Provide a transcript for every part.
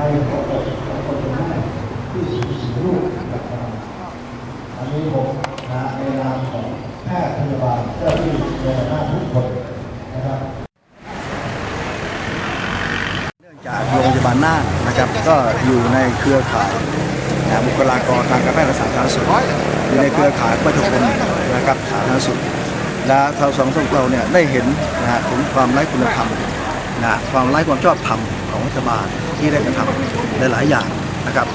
ในหัวอกของคนเป็นแม่ที่สูญเสียลูกจากเราอันนี้ผมนะในนามของแพทย์พยาบาลเจ้าที่ในหน้าทุกคนนะครับจากโรงพยาบาลน่านนะครับ ก็อยู่ในเครือข่ายนะบุคลากรทางการแพทย์และสาธารณสุขอยู่ในเครือข่ายประชาชนนะครับสาธารณสุขและทางสองสเราเนี่ยได้เห็นนะฮะถึงความไร้คุณธรรมนะความไร้ความชอบธรรมของรัฐบาล ที่ได้กระทำหลายๆอย่างนะครับ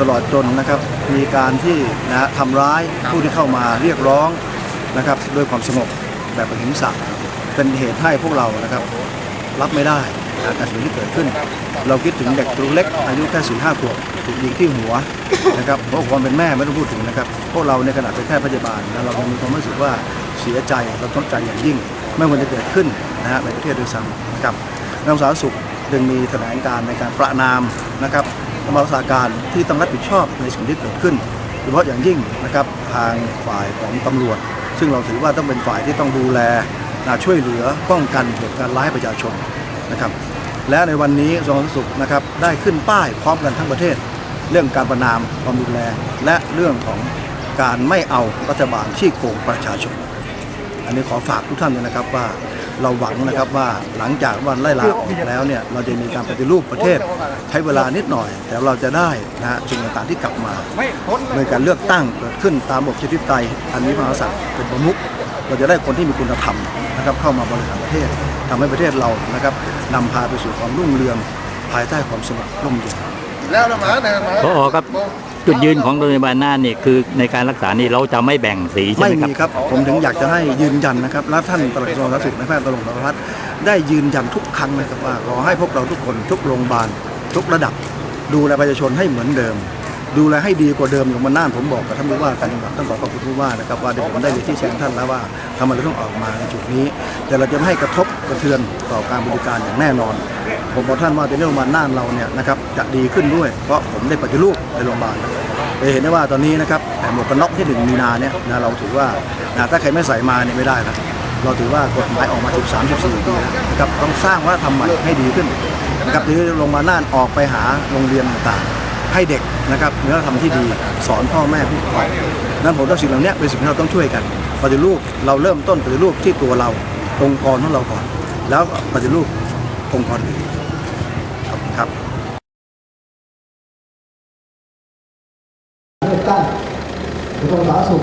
ตลอดจนนะครับมีการที่นะฮะทำร้ายผู้ที่เข้ามาเรียกร้องนะครับด้วยความสงบแบบอหิงสาเป็นเหตุให้พวกเรานะครับ รับไม่ได้นะการสูญที่เกิดขึ้น เราคิดถึงเด็กตัวเล็กอายุแค่สี่ห้าขวบถูกยิงที่หัวนะครับเพราะความเป็นแม่ไม่ต้องพูดถึงนะครับพวกเราในขณะเป็นแพทย์พยาบาลแล้วเรายังมีความรู้สึกว่าเสียใจเราต้องใจอย่างยิ่ง ไม่ควรจะเกิดขึ้นนะฮะในประเทศด้วยซ้ำนะครับนักสาธารณสุข จึงมีแถลงการในการประนามนะครับมารักษาการที่ต้องรับผิดชอบในสิ่งที่เกิดขึ้นโดยเฉพาะอย่างยิ่งนะครับทางฝ่ายของตำรวจ ซึ่งเราถือว่าต้องเป็นฝ่ายที่ต้องดูแลช่วยเหลือป้องกันเหตุการณ์ร้ายประชาชนนะครับ และในวันนี้กระทรวงสาธารณสุขนะครับได้ขึ้นป้ายพร้อมกันทั้งประเทศ เรื่องการประนามความรุนแรงและเรื่องของการไม่เอารัฐบาลที่โกงประชาชน อันนี้ขอฝากทุกท่านด้วยนะครับว่า เราหวังนะครับว่าหลังจากวันไล่ลาออกแล้วเนี่ยเราจะมีการปฏิรูปประเทศใช้เวลานิดหน่อย แต่เราจะได้นะฮะสิ่งต่างๆที่กลับมาโดยการเลือกตั้งเกิดขึ้นตามระบบประชาธิปไตยอันนี้พระมหากษัตริย์เป็นประมุขเราจะได้คนที่มีคุณธรรมนะครับเข้ามาบริหารประเทศทำให้ประเทศเรานะครับนำพาไปสู่ความรุ่งเรืองภายใต้ความสงบร่มเย็น พอครับ จุดยืนของโรงพยาบาลน่านนี่คือในการรักษานี่เราจะไม่แบ่งสีใช่ไม่ไหมครับ มีครับ ผมถึงอยากจะให้ยืนยันนะครับ และท่านปลัดกระทรวงสาธารณสุขในแพทย์ตรงสารพัฒน์ได้ยืนยันทุกครั้งนะครับว่าขอให้พวกเราทุกคนทุกโรงพยาบาลทุกระดับ ดูแลประชาชนให้เหมือนเดิม ดูแลให้ดีกว่าเดิมอย่างมันน่านผมบอกกับท่านผู้ว่าการจังหวัดต้องขอขอบคุณผู้ว่านะครับว่าเดี๋ยวผมได้ไปที่แจ้งท่านแล้วว่าทำไมเรต้องออกมาในจุดนี้ แต่เราจะไม่ให้กระทบกระเทือนต่อการบริการอย่างแน่นอน ผมบอกท่านว่าในโรงพยาบาลน่านเราเนี่ยนะครับจะดีขึ้นด้วย เพราะผมได้ปฏิรูปในโรงพยาบาลจะเห็นได้ว่าตอนนี้นะครับแต่หมวกกันน็อกที่หนึ่งมีนาเนี่ยนะเราถือว่านะถ้าใครไม่ใส่มาเนี่ยไม่ได้นะเราถือว่ากฎหมายออกมา 13 14ปีแล้วนะครับต้องสร้างวัฒนธรรมใหม่ให้ดีขึ้นนะครับที่โรงพยาบาลน่านออกไปหาโรงเรียนต่าง ให้เด็กนะครับมีวัฒนธรรมที่ดี สอนพ่อแม่ผู้ปกครองนั้นผมว่าสิ่งเหล่านี้เป็นสิ่งที่เราต้องช่วยกันปฏิรูปเราเริ่มต้นปฏิรูปที่ตัวเราองค์กรของเราก่อน แล้วปฏิรูปองค์กรอื่นขอบคุณครับเลือกตั้งกระทรวงสาธารณสุข